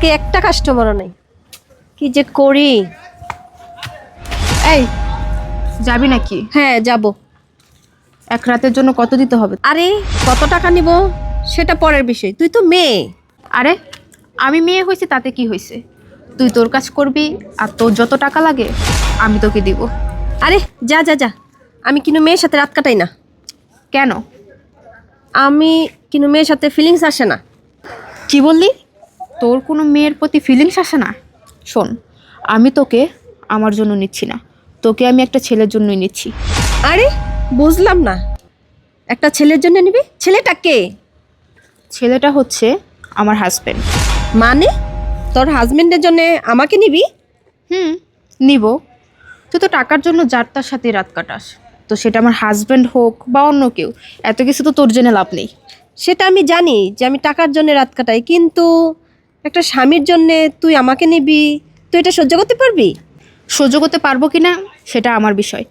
আজকে একটা কাস্টমারও নেই। কি যে করি? এই যাবি নাকি? হ্যাঁ যাব। এক রাতের জন্য কত দিতে হবে? আরে কত টাকা নিব? সেটা পরের বিষয়। তুই তো মেয়ে। আরে আমি মেয়ে হয়েছি তাতে কি হয়েছে? তুই তোর কাজ করবি আর তোর যত টাকা লাগে আমি তোকে দিব। আরে যা যা যা। আমি কিন্তু মেয়ের সাথে রাত কাটাই না। কেন? আমি কিন্তু মেয়ের সাথে ফিলিংস আসে না। কি বললি? তোর কোনো মেয়ের প্রতি ফিলিংস আসে না? শোন আমি তোকে আমার জন্য নিচ্ছি না। তোকে আমি একটা ছেলের জন্যই নিচ্ছি। আরে বুঝলাম না। একটা ছেলের জন্য নিবি? ছেলেটা কে? ছেলেটা হচ্ছে আমার হাজব্যান্ড মানে? তোর হাজব্যান্ডের জন্য আমাকে নিবি? হুম নিব। তুই তো টাকার জন্য যার তার সাথে রাত কাটাস। তো সেটা আমার হাজব্যান্ড হোক বা অন্য কেউ এত কিছু তো তোর জেনে লাভ নেই। সেটা আমি জানি যে আমি টাকার জন্য রাত কাটাই কিন্তু একটা স্বামীর জন্য তুই আমাকে নিবি তুই এটা সহ্য করতে পারবি? সহ্য করতে পারব কি না সেটা আমার বিষয়।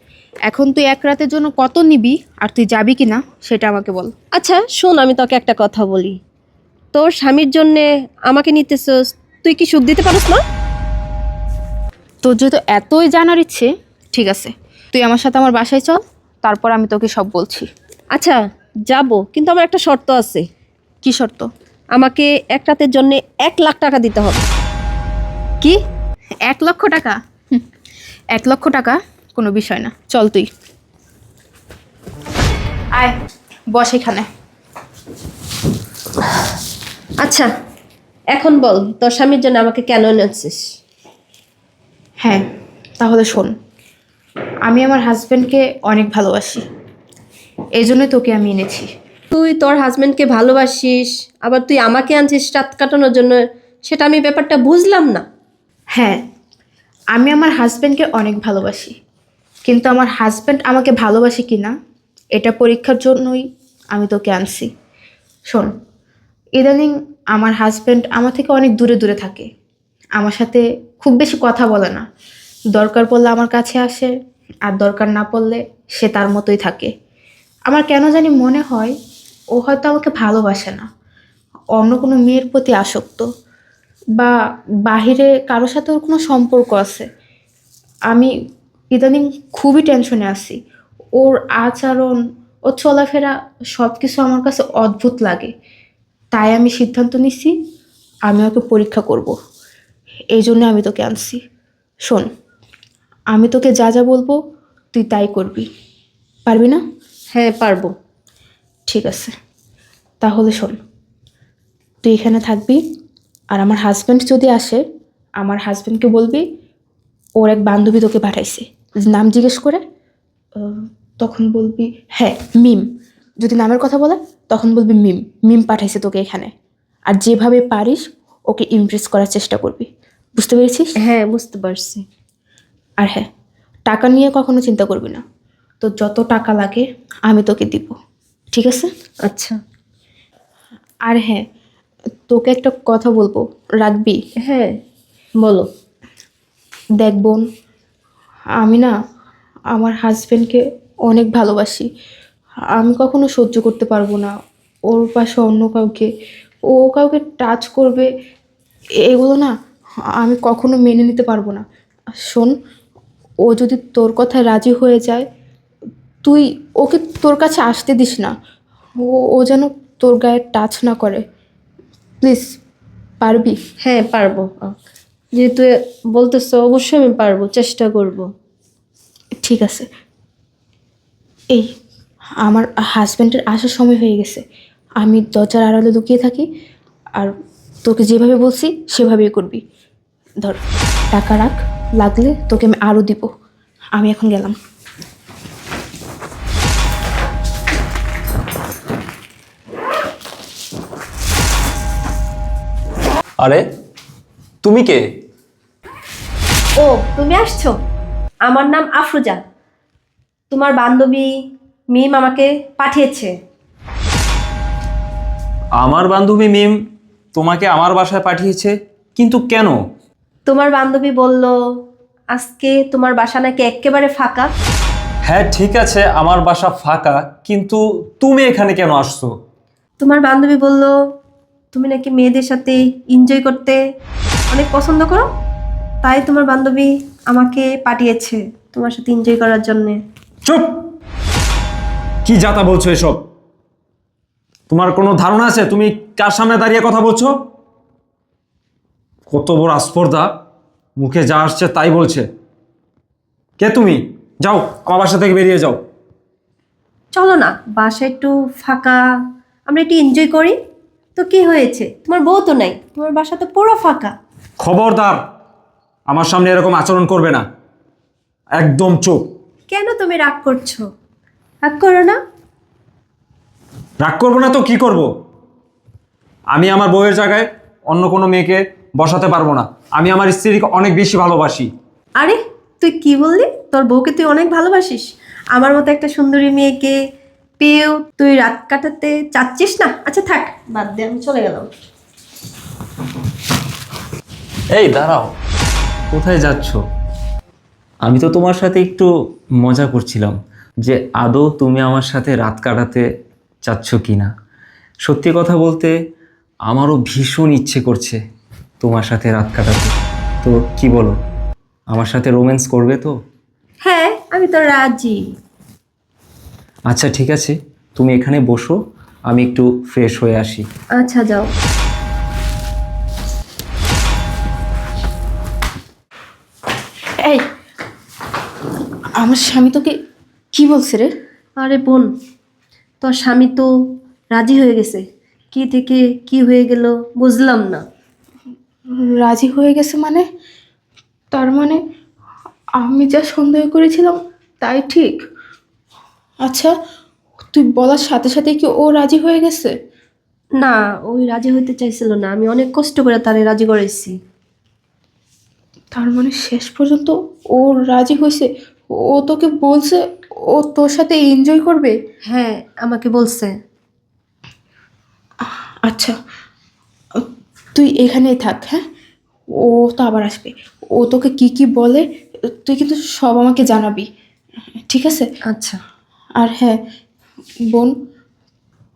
এখন তুই এক রাতের জন্য কত নিবি আর তুই যাবি কি না সেটা আমাকে বল। আচ্ছা শোন আমি তোকে একটা কথা বলি। তোর স্বামীর জন্যে আমাকে নিতেছস তুই কি সুখ দিতে পারিস না তোর যেহেতু এতই জানার ইচ্ছে ঠিক আছে তুই আমার সাথে আমার বাসায় চল তারপর আমি তোকে সব বলছি। আচ্ছা যাব কিন্তু আমার একটা শর্ত আছে। কি শর্ত? আমাকে এক রাতের জন্য এক লাখ টাকা দিতে হবে। কি? এক লক্ষ টাকা? হুম, এক লক্ষ টাকা কোনো বিষয় না। চল তুই। আয় বস এখানে। আচ্ছা এখন বল তোর স্বামীর জন্য আমাকে কেন এনেছিস? হ্যাঁ তাহলে শোন। আমি আমার হাজব্যান্ডকে অনেক ভালোবাসি। এই জন্যই তোকে আমি এনেছি। তুই তোর হাজব্যান্ডকে ভালোবাসিস, আবার তুই আমাকে আনছিস রাত কাটানোর জন্য, সেটা আমি ব্যাপারটা বুঝলাম না। হ্যাঁ আমি আমার হাজব্যান্ডকে অনেক ভালোবাসি, কিন্তু আমার হাজব্যান্ড আমাকে ভালোবাসে কি না, এটা পরীক্ষার জন্যই আমি তোকে আনছি। শোন, ইদানিং আমার হাজব্যান্ড আমার থেকে অনেক দূরে দূরে থাকে, আমার সাথে খুব বেশি কথা বলে না। দরকার পড়লে আমার কাছে আসে, আর দরকার না পড়লে সে তার মতোই থাকে। আমার কেন জানি মনে হয় ও হয়তো আমাকে ভালোবাসে না। অন্য কোনো মেয়ের প্রতি আসক্ত বা বাহিরে কারোর সাথে ওর কোনো সম্পর্ক আছে। আমি ইদানিং খুবই টেনশনে আছি। ওর আচরণ, ওর চলাফেরা সব কিছু আমার কাছে অদ্ভুত লাগে। তাই আমি সিদ্ধান্ত নিছি আমি ওকে পরীক্ষা করব। এই জন্য আমি তোকে আনছি। শোন, আমি তোকে যা যা বলব তুই তাই করবি। পারবি না? হ্যাঁ পারব। ঠিক আছে। তাহলে শোন তুই এখানে থাকবি আর আমার হাজব্যান্ড যদি আসে আমার হাজব্যান্ডকে বলবি ওর এক বান্ধবী তোকে পাঠাইছে। নাম জিজ্ঞেস করে তখন বলবি হ্যাঁ মিম। যদি নামের কথা বলে তখন বলবি মিম মিম পাঠাইছে তোকে এখানে। আর যেভাবে পারিস ওকে ইমপ্রেস করার চেষ্টা করবি। বুঝতে পেরেছিস? হ্যাঁ বুঝতে পারছি। আর হ্যাঁ টাকা নিয়ে কখনো চিন্তা করবি না। তো যত টাকা লাগে আমি তোকে দিব। ঠিক আছে? আচ্ছা। আর হ্যাঁ তোকে একটা কথা বলব। রাখবি হ্যাঁ। বলো। দেখ বোন আমি না আমার হাজব্যান্ডকে অনেক ভালোবাসি। আমি কখনো সহ্য করতে পারব না। ওর পাশে অন্য কাউকে ও কাউকে টাচ করবে এগুলো না আমি কখনো মেনে নিতে পারব না। শোন ও যদি তোর কথায় রাজি হয়ে যায় তুই ওকে তোর কাছে আসতে দিস না। ও ও যেন তোর গায়ে টাচ না করে। প্লিজ পারবি? হ্যাঁ পারব। যেহেতু বলতেছো অবশ্যই আমি পারব চেষ্টা করব। ঠিক আছে। এই আমার হাজব্যান্ডের আসার সময় হয়ে গেছে। আমি দরজার আড়ালে লুকিয়ে থাকি আর তোকে যেভাবে বলছি সেভাবেই করবি। ধর টাকা রাখ লাগলে তোকে আমি আরও দিব। আমি এখন গেলাম। আরে তুমি কে? ও তুমি আসছো? আমার নাম আফরুজা। তোমার বান্ধবী মিম আমাকে পাঠিয়েছে। আমার বান্ধবী মিম তোমাকে আমার বাসায় পাঠিয়েছে কিন্তু কেন? তোমার বান্ধবী বলল আজকে তোমার বাসা নাকি একেবারে ফাঁকা। হ্যাঁ ঠিক আছে আমার বাসা ফাঁকা কিন্তু তুমি এখানে কেন আসছো? তোমার বান্ধবী বলল তুমি নাকি মেয়েদের সাথে এনজয় করতে অনেক পছন্দ করো? তাই তোমার বান্ধবী আমাকে পাঠিয়েছে তোমার সাথে এনজয় করার জন্যে। চুপ! কি যাতা বলছো এসব? তোমার কোনো ধারণা আছে? তুমি কার সামনে দাঁড়িয়ে কথা বলছো? কত বড় আস্পর্ধা। মুখে যা আসছে তাই বলছে। কে তুমি? যাও আমার বাসা থেকে বেরিয়ে যাও। চলো না বাসা একটু ফাঁকা। আমরা একটু এনজয় করি। তো কি হয়েছে? তোমার বউ তো নাই। তোমার বাসা তো পুরো ফাঁকা। খবরদার আমার সামনে এরকম আচরণ করবে না। একদম চুপ। কেন তুমি রাগ করছ? রাগ করো না। রাগ করব না তো কি করব? আমি আমার বউয়ের জায়গায় অন্য কোনো মেয়েকে বসাতে পারব না। আমি আমার স্ত্রীকে অনেক বেশি ভালোবাসি। আরে তুই কি বললি? তোর বউকে তুই অনেক ভালোবাসিস। আমার মতো একটা সুন্দরী মেয়েকে পেয়েও তুই রাত কাটাতে চাচ্ছিস না? আচ্ছা থাক। বাদ দে আমি চলে গেলাম। এই দাঁড়াও। কোথায় যাচ্ছ? আমি তো তোমার সাথে একটু মজা করছিলাম যে আদৌ তুমি আমার সাথে রাত কাটাতে চাচ্ছ কি না। সত্যি কথা বলতে আমারও ভীষণ ইচ্ছে করছে তোমার সাথে রাত কাটাতে। তো কি বলো? আমার সাথে রোম্যান্স করবে তো? হ্যাঁ আমি তো রাজি। আচ্ছা ঠিক আছে। তুমি এখানে বসো আমি একটু ফ্রেশ হয়ে আসি। আচ্ছা যাও। এই আমার স্বামী তোকে কি বলছে রে? আরে বোন তোর স্বামী তো রাজি হয়ে গেছে। কি থেকে কি হয়ে গেল বুঝলাম না। রাজি হয়ে গেছে মানে? তার মানে আমি যা সন্দেহ করেছিলাম তাই ঠিক? আচ্ছা তুই বলার সাথে সাথে কি ও রাজি হয়ে গেছে? না ওই রাজি হইতে চাইছিল না। আমি অনেক কষ্ট করে তারে রাজি করেছি তার মানে শেষ পর্যন্ত ও রাজি হয়েছে? ও তোকে বলছে ও তোর সাথে এনজয় করবে? হ্যাঁ আমাকে বলছে। আচ্ছা তুই এখানেই থাক হ্যাঁ? ও তো আবার আসবে। ও তোকে কি কি বলে তুই কিন্তু সব আমাকে জানাবি। ঠিক আছে? আচ্ছা। আর হ্যাঁ বোন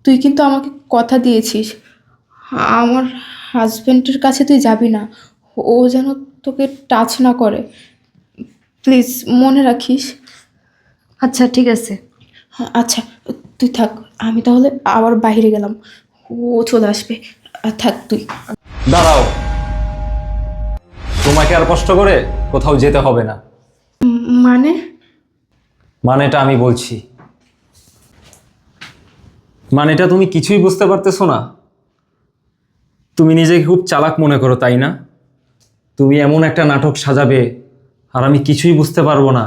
তুই কিন্তু আমাকে কথা দিয়েছিস। আমার হাজব্যান্ডের কাছে তুই যাবি না। ও যেন তোকে টাচ না করে। প্লিজ মনে রাখিস? আচ্ছা ঠিক আছে। হ্যাঁ, আচ্ছা তুই থাক আমি তাহলে আবার বাইরে গেলাম। ও চলে আসবে। আর থাক তুই। দাঁড়াও। তোমাকে আর কষ্ট করে কোথাও যেতে হবে না। মানে? মানেটা আমি বলছি। মানেটা তুমি কিছুই বুঝতে পারতেছো না। তুমি নিজেকে খুব চালাক মনে করো, তাই না? তুমি এমন একটা নাটক সাজাবে আর আমি কিছুই বুঝতে পারব না।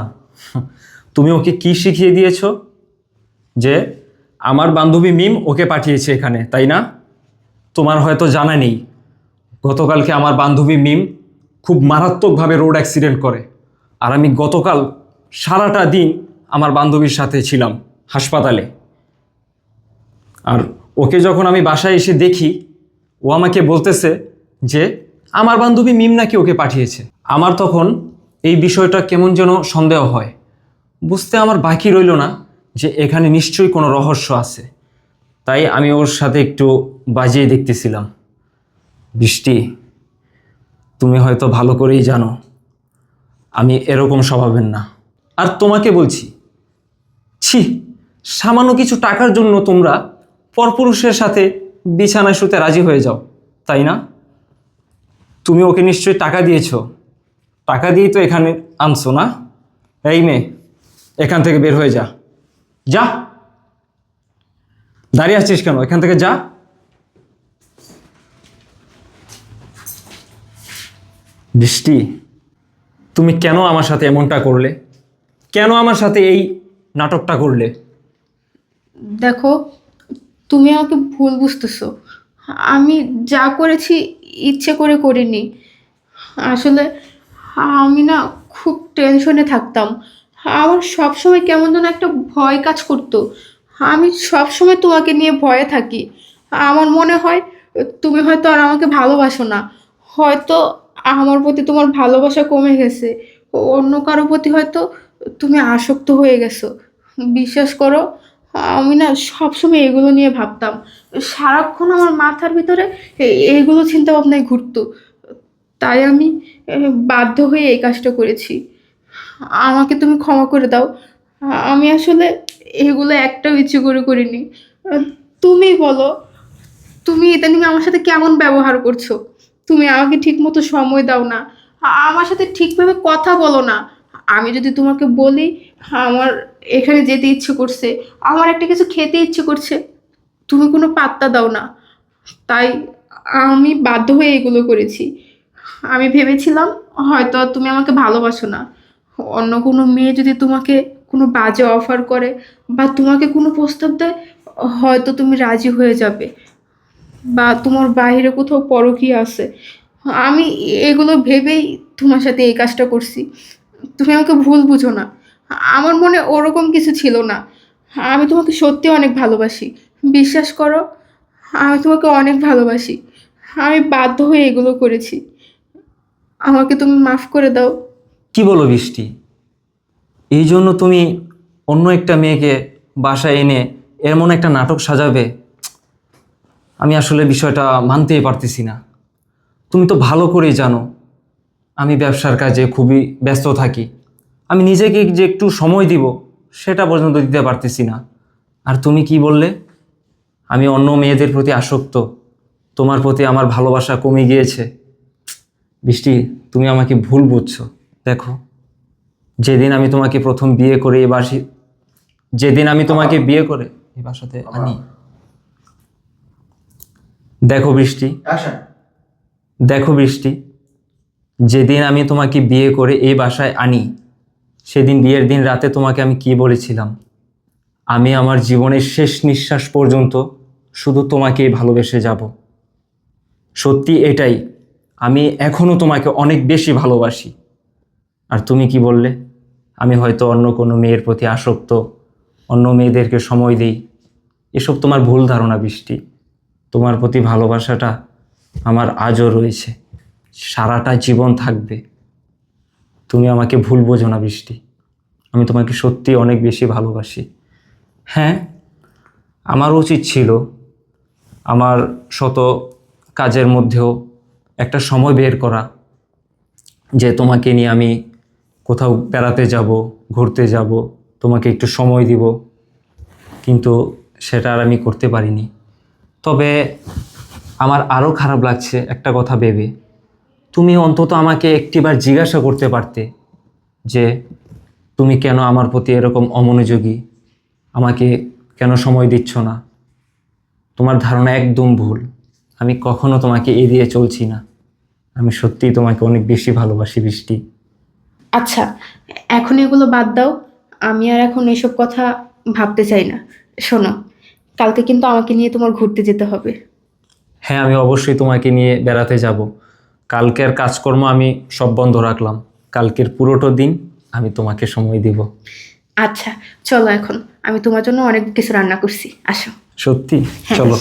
তুমি ওকে কি শিখিয়ে দিয়েছ? যে আমার বান্ধবী মিম ওকে পাঠিয়েছে এখানে, তাই না? তোমার হয়তো জানা নেই, গতকালকে আমার বান্ধবী মিম খুব মারাত্মকভাবে রোড অ্যাক্সিডেন্ট করে আর আমি গতকাল সারাটা দিন আমার বান্ধবীর সাথে ছিলাম হাসপাতালে। আর ওকে যখন আমি বাসায় এসে দেখি, ও আমাকে বলতেছে যে, আমার বান্ধবী মিম নাকি ওকে পাঠিয়েছে। আমার তখন এই বিষয়টা কেমন যেন সন্দেহ হয়। বুঝতে আমার বাকি রইল না যে এখানে নিশ্চয়ই কোনো রহস্য আছে। তাই আমি ওর সাথে একটু বাজিয়ে দেখতেছিলাম। বৃষ্টি, তুমি হয়তো ভালো করেই জানো, আমি এরকম স্বভাবের না। আর তোমাকে বলছি, ছি, সামান্য কিছু টাকার জন্য তোমরা পরপুরুষের সাথে বিছানায় শুতে রাজি হয়ে যাও তাই না? তুমি ওকে নিশ্চয়ই টাকা দিয়েছ। টাকা দিয়েই তো এখানে আনছো না? এই মেয়ে এখান থেকে বের হয়ে যা। যা। দাঁড়িয়ে আছিস কেন? এখান থেকে যা। বৃষ্টি তুমি কেন আমার সাথে এমনটা করলে? কেন আমার সাথে এই নাটকটা করলে? দেখো তুমি আমাকে ভুল বুঝতেছো। আমি যা করেছি ইচ্ছে করে করিনি। আসলে আমি না খুব টেনশনে থাকতাম। আমার সবসময় কেমন যেন একটা ভয় কাজ করতো। আমি সবসময় তোমাকে নিয়ে ভয়ে থাকি। আমার মনে হয় তুমি হয়তো আর আমাকে ভালোবাসো না। হয়তো আমার প্রতি তোমার ভালোবাসা কমে গেছে। অন্য কারও প্রতি হয়তো তুমি আসক্ত হয়ে গেছো। বিশ্বাস করো আমি না সবসময় এগুলো নিয়ে ভাবতাম। সারাক্ষণ আমার মাথার ভিতরে এইগুলো চিন্তা ভাবনায় ঘুরতো। তাই আমি বাধ্য হয়ে এই কাজটা করেছি। আমাকে তুমি ক্ষমা করে দাও। আমি আসলে এগুলো একটাও ইচ্ছে করে করিনি। তুমি বলো, তুমি ইদানিং আমার সাথে কেমন ব্যবহার করছ? তুমি আমাকে ঠিক মতো সময় দাও না। আমার সাথে ঠিকভাবে কথা বলো না। আমি যদি তোমাকে বলি, আমার এখানে যেতে ইচ্ছে করছে। আমার একটা কিছু খেতে ইচ্ছে করছে। তুমি কোনো পাত্তা দাও না। তাই আমি বাধ্য হয়ে এগুলো করেছি। আমি ভেবেছিলাম, হয়তো তুমি আমাকে ভালোবাসো না। অন্য কোনো মেয়ে যদি তোমাকে কোনো বাজে অফার করে বা তোমাকে কোনো প্রস্তাব দেয়, হয়তো তুমি রাজি হয়ে যাবে। বা তোমার বাইরে কোথাও পরকী আছে। আমি এগুলো ভেবেই তোমার সাথে এই কাজটা করছি। তুমি আমাকে ভুল বুঝো না। আমার মনে ওরকম কিছু ছিল না। আমি তোমাকে সত্যি অনেক ভালোবাসি। বিশ্বাস করো, আমি তোমাকে অনেক ভালোবাসি। আমি বাধ্য হয়ে এগুলো করেছি। আমাকে তুমি মাফ করে দাও। কি বলো বৃষ্টি? এই জন্য তুমি অন্য একটা মেয়েকে বাসায় এনে এমন একটা নাটক সাজাবে? আমি আসলে বিষয়টা মানতেই পারতেছি না। তুমি তো ভালো করেই জানো, আমি ব্যবসার কাজে খুবই ব্যস্ত থাকি। আমি নিজেকে যে একটু সময় দিব সেটা পর্যন্ত দিতে পারতেছি না। আর তুমি কি বললে? আমি অন্য মেয়েদের প্রতি আসক্ত। তোমার প্রতি আমার ভালোবাসা কমে গিয়েছে। বৃষ্টি তুমি আমাকে ভুল বুঝছ। দেখো যেদিন আমি তোমাকে প্রথম বিয়ে করে এ বাসি যেদিন আমি তোমাকে বিয়ে করে এ বাসাতে আনি। দেখো বৃষ্টি। দেখো বৃষ্টি যেদিন আমি তোমাকে বিয়ে করে এই বাসায় আনি সেদিন বিয়ের দিন রাতে তোমাকে আমি কি বলেছিলাম? আমি আমার জীবনের শেষ নিঃশ্বাস পর্যন্ত শুধু তোমাকেই ভালোবেসে যাব। সত্যি এটাই, আমি এখনও তোমাকে অনেক বেশি ভালোবাসি। আর তুমি কি বললে? আমি হয়তো অন্য কোনো মেয়ের প্রতি আসক্ত, অন্য মেয়েদেরকে সময় দিই। এসব তোমার ভুল ধারণা বৃষ্টি। তোমার প্রতি ভালোবাসাটা আমার আজও রয়েছে। সারাটা জীবন থাকবে। তুমি আমাকে ভুল বোঝো না বৃষ্টি। আমি তোমাকে সত্যি অনেক বেশি ভালোবাসি। হ্যাঁ আমার উচিত ছিল আমার শত কাজের মধ্যেও একটা সময় বের করা, যে তোমাকে নিয়ে আমি কোথাও বেড়াতে যাব, ঘুরতে যাব, তোমাকে একটু সময় দিব। কিন্তু সেটা আর আমি করতে পারিনি। তবে আমার আরও খারাপ লাগছে একটা কথা ভেবে। তুমি অন্তত আমাকে একটিবার জিজ্ঞাসা করতে পারতে যে তুমি কেন আমার প্রতি এরকম অমনোযোগী? আমাকে কেন সময় দিচ্ছ না? তোমার ধারণা একদম ভুল। আমি কখনো তোমাকে এড়িয়ে চলছি না। আমি সত্যিই তোমাকে অনেক বেশি ভালোবাসি বৃষ্টি। আচ্ছা এখন এগুলো বাদ দাও। আমি আর এখন এসব কথা ভাবতে চাই না। শোনো কালকে কিন্তু আমাকে নিয়ে তোমার ঘুরতে যেতে হবে। হ্যাঁ আমি অবশ্যই তোমাকে নিয়ে বেড়াতে যাব। কালকের কাজকর্ম আমি সব বন্ধ রাখলাম। কালকের পুরোটো দিন আমি তোমাকে সময় দিব। আচ্ছা চলো এখন। আমি তোমার জন্য অনেক কিছু রান্না করছি। আসো। সত্যি? হ্যাঁ, চলো।